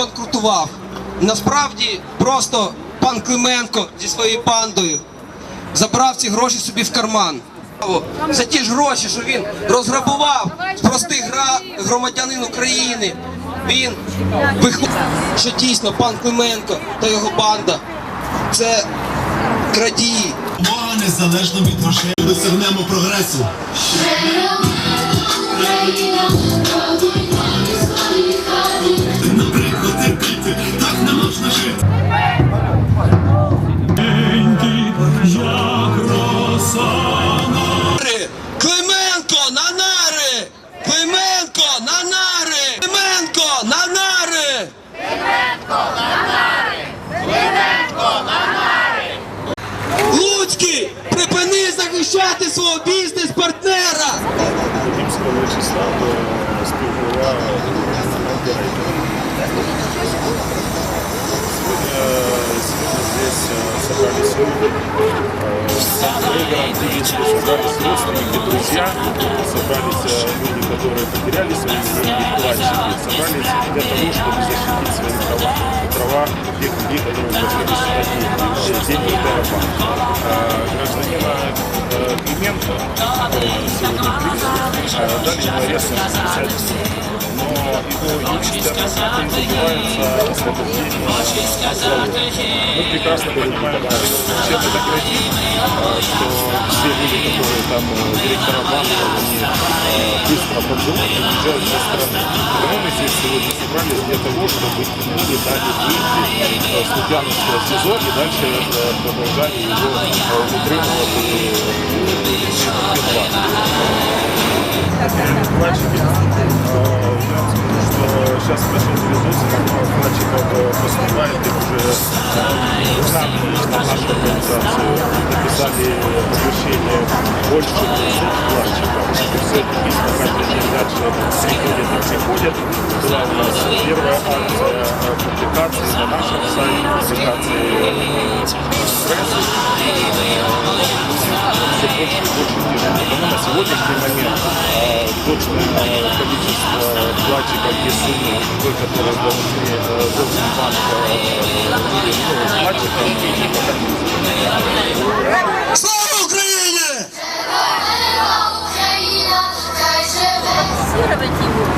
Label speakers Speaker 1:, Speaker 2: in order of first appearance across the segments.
Speaker 1: збанкрутував. Насправді просто пан Клименко зі своєю бандою забрав ці гроші собі в карман. За ті ж гроші, що він розграбував простих громадянин України. Він виходить, що дійсно пан Клименко та його банда це крадії.
Speaker 2: Бога незалежно від грошей досягнемо прогресу. Наприклад,
Speaker 1: захищати свого бізнес-партнера!
Speaker 3: Римского числа до співголова здесь э, собрались люди, э, э, которые потеряли свои деньги, вкладчики, собрались для того, чтобы защитить свои права, права тех людей, которые вложили сюда premium sir? Дали ему арест на 60 дней. Но его юристы однозначно добиваются освобождения Мы прекрасно понимаем, чем это грозит, э, что все люди, которые там э, директора банка, они э, быстро подзовут и уезжают со страны. Мы здесь сегодня собрались для того, чтобы люди дали выйти э, и дальше э, продолжали его э, э, вам скажу, что сейчас пошел перезос, вкладчиков поступает, их уже в нашу организацию написали обращение больше 200 вкладчиков. И все это письма приходят и приходят. Была у первая акция публикации на нашем сайте, публикации в прессе. Все больше и больше движения. Потому на сегодняшний момент точное э, количество вкладчиков и суммы, той, которые должны э, должен банк э, ну, вкладчикам, пока не
Speaker 1: Слава Україні!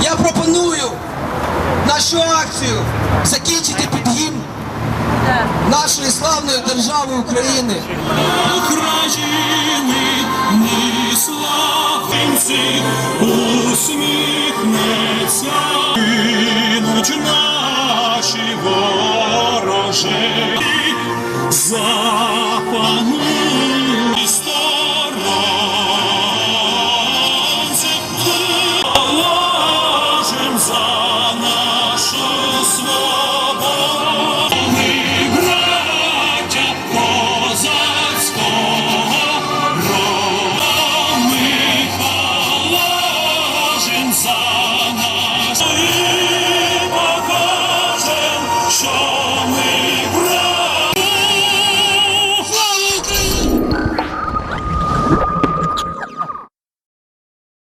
Speaker 1: Я пропоную нашу акцію закінчити під гімн нашої славної держави України.
Speaker 4: України ні славинці усміхнеться, Гинуть наші ворожі,